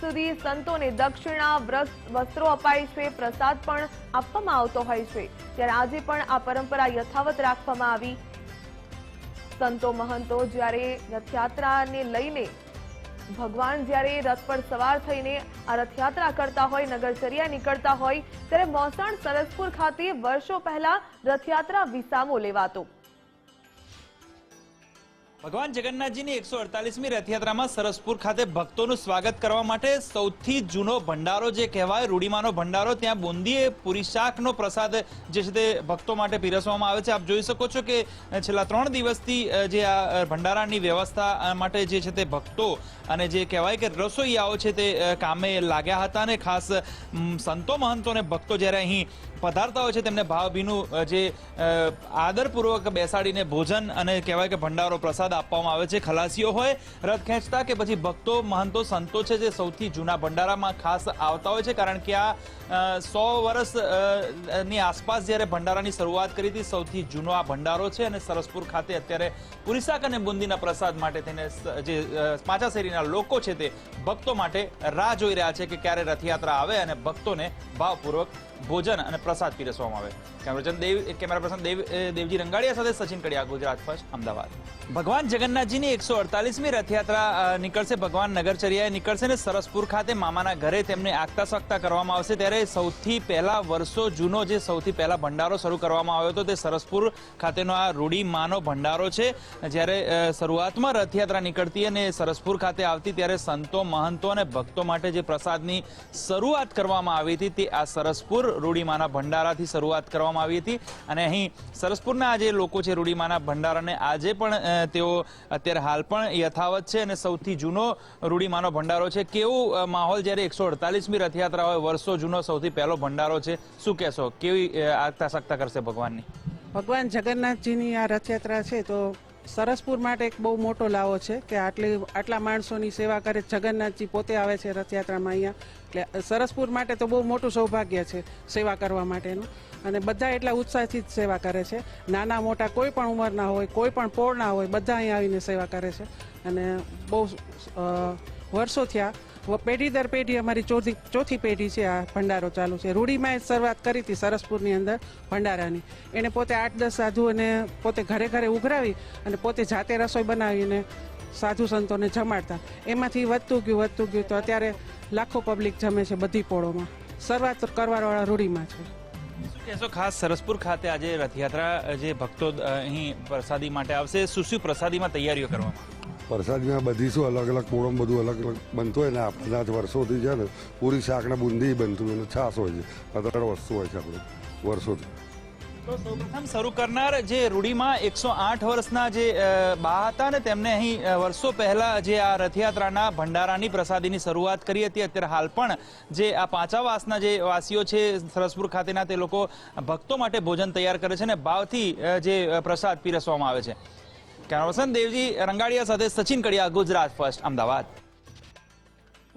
સુધી સંતોને દક્ષિણા વસ્ત્રો અપાય છે, પ્રસાદ પણ આપવામાં આવતો હોય છે. ત્યારે આજે પણ આ પરંપરા યથાવત રાખવામાં આવી. સંતો મહંતો જ્યારે રથયાત્રાને લઈને ભગવાન જ્યારે રથ પર સવાર થઈને આ રથયાત્રા કરતા હોય, નગરચર્યા નીકળતા હોય, ત્યારે મોસાણ સરસપુર ખાતે વર્ષો પહેલા રથયાત્રા વિસામો લેવાતો. ભગવાન જગન્નાથજીની એકસો અડતાલીસમી રથયાત્રામાં સરસપુર ખાતે ભક્તોનું સ્વાગત કરવા માટે સૌથી જૂનો ભંડારો જે કહેવાય રૂડીમાનો ભંડારો, ત્યાં બુંદીએ પૂરી શાકનો પ્રસાદ જે છે તે ભક્તો માટે પીરસવામાં આવે છે. આપ જોઈ શકો છો કે છેલ્લા ત્રણ દિવસથી જે આ ભંડારાની વ્યવસ્થા માટે જે છે તે ભક્તો અને જે કહેવાય કે રસોઈયાઓ છે તે કામે લાગ્યા હતા અને ખાસ સંતો મહંતો અને ભક્તો જ્યારે અહીં પધારતા હોય છે, તેમને ભાવભીનું જે આદરપૂર્વક બેસાડીને ભોજન અને કહેવાય કે ભંડારો પ્રસાદ આપવામાં આવે છે. ખલાસીઓ હોય, રથ ખેંચતા કે પછી ભક્તો, મહંતો, સંતો છે જે સૌથી જૂના ભંડારામાં ખાસ આવતા હોય છે. કારણ કે આ સો વર્ષની આસપાસ જ્યારે ભંડારાની શરૂઆત કરી હતી, સૌથી જૂનો આ ભંડારો છે અને સરસપુર ખાતે અત્યારે પુરીશાક અને બુંદીના પ્રસાદ માટે થઈને જે પાંચા શેરીના લોકો છે તે ભક્તો માટે રાહ જોઈ રહ્યા છે કે ક્યારે રથયાત્રા આવે અને ભક્તોને ભાવપૂર્વક ભોજન અને પ્રસાદ પીરસવામાં આવે. દેવ કેમેરા પર્સન દેવ દેવજી રંગાડિયા સાથે સચિન કડિયા, ગુજરાત ફર્સ્ટ, અમદાવાદ. ભગવાન જગન્નાથજીની એકસો અડતાલીસમી રથયાત્રા નીકળશે ભગવાન નગરચર્યાએ. નીકળશે ને સરસપુર ખાતે મામાના ઘરે તેમને આગતા સખતા કરવામાં આવશે. ત્યારે સૌથી પહેલા વર્ષો જૂનો જે સૌથી પહેલા ભંડારો શરૂ કરવામાં આવ્યો હતો તે સરસપુર ખાતેનો આ રૂડી માનો ભંડારો છે. જ્યારે શરૂઆતમાં રથયાત્રા નીકળતી અને સરસપુર ખાતે આવતી ત્યારે સંતો મહંતો અને ભક્તો માટે જે પ્રસાદની શરૂઆત કરવામાં આવી હતી તે આ સરસપુર રૂડીમાના ભંડારાથી શરૂઆત કરવામાં આવી હતી. અને અહીં સરસપુરના આ જે લોકો છે રૂડીમાના ભંડારાને આજે પણ અ, તેઓ અત્યારે હાલ પણ યથાવત છે અને સૌથી જૂનો રૂડીમાનો ભંડારો છે. કેવું માહોલ જ્યારે એકસો અડતાલીસમી રથયાત્રા હોય, વર્ષો જૂનો સૌથી પહેલો ભંડારો છે? શું કહેશો? કેવી આગતા સક્તા કરશે ભગવાનની? ભગવાન જગન્નાથજીની આ રથયાત્રા છે તો સરસપુર માટે એક બહુ મોટો લાવો છે કે આટલી આટલા માણસોની સેવા કરે. જગન્નાથજી પોતે આવે છે રથયાત્રામાં અહીંયા. એટલે સરસપુર માટે તો બહુ મોટું સૌભાગ્ય છે સેવા કરવા માટેનું. અને બધા એટલા ઉત્સાહથી જ સેવા કરે છે. નાના મોટા કોઈ પણ ઉંમરના હોય, કોઈ પણ પોળના હોય, બધા અહીંયા આવીને સેવા કરે છે. અને બહુ વર્ષો થયા પેઢી દર પેઢી અમારી ચોથી ચોથી પેઢી છે આ ભંડારો ચાલુ છે. રૂડીમાં શરૂઆત કરી હતી સરસપુરની અંદર ભંડારાની. એને પોતે આઠ દસ સાધુઓને પોતે ઘરે ઘરે ઉઘરાવી અને પોતે જાતે રસોઈ બનાવીને સાધુ સંતોને જમાડતા. એમાંથી વધતું ગયું વધતું ગયું તો અત્યારે લાખો પબ્લિક જમે છે બધી પોળોમાં. શરૂઆત કરવાવાળા રૂડીમાં છે કહેશો? ખાસ સરસપુર ખાતે આજે રથયાત્રા, જે ભક્તો અહીં પ્રસાદી માટે આવશે. શું શું પ્રસાદીમાં તૈયારીઓ કરવામાં? પ્રસાદમાં બધી શું અલગ અલગ પોળમ બધું અલગ અલગ બનતું હોય ને આપણા વર્ષોથી છે ને પૂરી શાકને બુંદી બનતું હોય છાસ હોય છે. અત્યારે વસ્તુ હોય છે આપણે વર્ષોથી. સૌપ્રથમ શરૂ કરનાર જે રૂડીમાં એકસો આઠ વર્ષના જે બા હતા ને તેમને અહીં વર્ષો પહેલા જે આ રથયાત્રાના ભંડારાની પ્રસાદીની શરૂઆત કરી હતી. અત્યારે હાલ પણ જે આ પાંચાવાસના જે વાસીઓ છે સરસપુર ખાતેના તે લોકો ભક્તો માટે ભોજન તૈયાર કરે છે ને ભાવથી જે પ્રસાદ પીરસવામાં આવે છે. કેમેરા દેવજી રંગાડિયા સાથે સચિન કડિયા ગુજરાત ફર્સ્ટ અમદાવાદ.